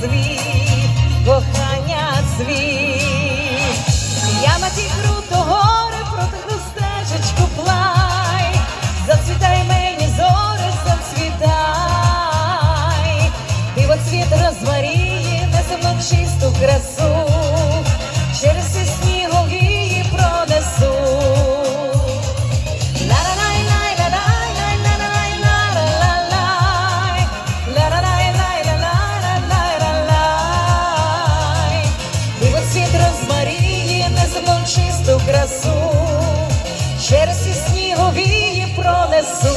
світ, кохання світ, я на ті круто гори проти хрустечечку плай, зацвітай мені зори, зацвітай, і во цвіт розваріє, несе чисту красу. Марії незмончисту красу, черзі і пронесу.